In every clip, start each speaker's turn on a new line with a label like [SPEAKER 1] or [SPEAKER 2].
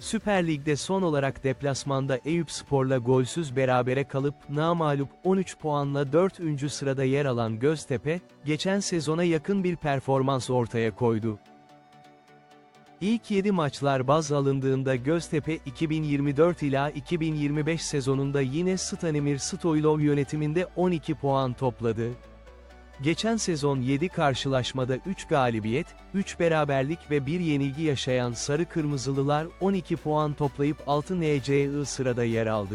[SPEAKER 1] Süper Lig'de son olarak deplasmanda Eyüp Spor'la golsüz berabere kalıp namağlup 13 puanla 4. sırada yer alan Göztepe, geçen sezona yakın bir performans ortaya koydu. İlk 7 maçlar baz alındığında Göztepe 2024 ila 2025 sezonunda yine Stanimir Stoylov yönetiminde 12 puan topladı. Geçen sezon 7 karşılaşmada 3 galibiyet, 3 beraberlik ve 1 yenilgi yaşayan Sarı Kırmızılılar 12 puan toplayıp 6 NCI sırada yer aldı.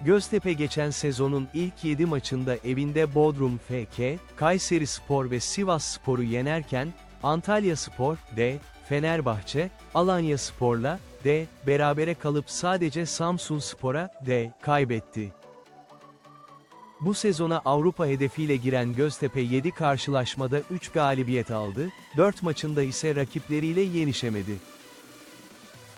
[SPEAKER 1] Göztepe geçen sezonun ilk 7 maçında evinde Bodrum FK, Kayseri Spor ve Sivas Spor'u yenerken, Antalya Spor, D, Fenerbahçe, Alanya Spor'la, D, berabere kalıp sadece Samsun Spor'a, D, kaybetti. Bu sezona Avrupa hedefiyle giren Göztepe 7 karşılaşmada 3 galibiyet aldı, 4 maçında ise rakipleriyle yenişemedi.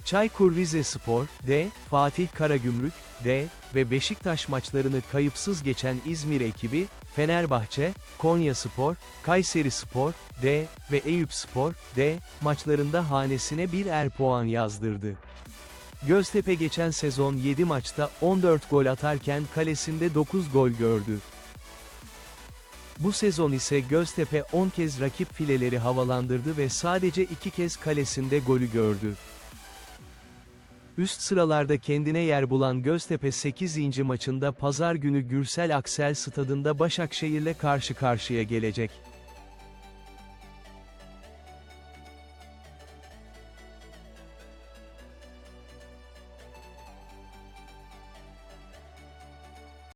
[SPEAKER 1] Çaykur Rizespor, D, Fatih Karagümrük, D ve Beşiktaş maçlarını kayıpsız geçen İzmir ekibi, Fenerbahçe, Konyaspor, Kayserispor, D ve Eyüpspor, D maçlarında hanesine bir er puan yazdırdı. Göztepe geçen sezon 7 maçta 14 gol atarken kalesinde 9 gol gördü. Bu sezon ise Göztepe 10 kez rakip fileleri havalandırdı ve sadece 2 kez kalesinde golü gördü. Üst sıralarda kendine yer bulan Göztepe 8. maçında pazar günü Gürsel Aksel stadında Başakşehir'le karşı karşıya gelecek.